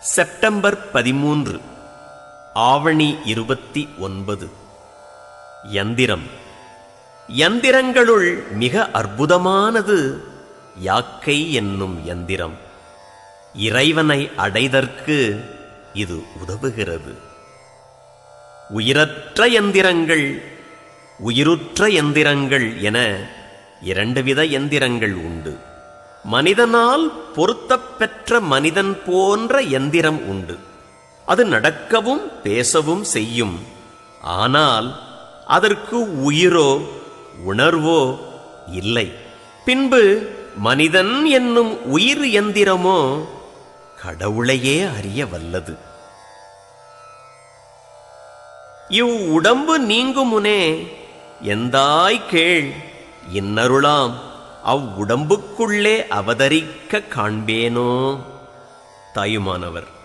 September பதிமூன்று ஆவணி இருபத்தி ஒன்பது. யந்திரம் யந்திரங்களுள் மிக அற்புதமானது யாக்கை என்னும் யந்திரம் இறைவனை அடைதற்கு இது உதவுகிறது. உயிரற்ற யந்திரங்கள் உயிருற்ற யந்திரங்கள் என இரண்டு வித யந்திரங்கள் உண்டு. மனிதனால் பொருத்தப்பெற்ற மனிதன் போன்ற யந்திரம் உண்டு. அது நடக்கவும் பேசவும் செய்யும். ஆனால் அதற்கு உயிரோ உணர்வோ இல்லை. பின்பு மனிதன் என்னும் உயிர் எந்திரமோ கடவுளையே அறிய வல்லது. இவ் உடம்பு நீங்குமுனே எந்தாய் கேள் இன்னருளாம். அவ்வுடம்புக்குள்ளே அவதரிக்க காண்பேனோ? தாயுமானவர்.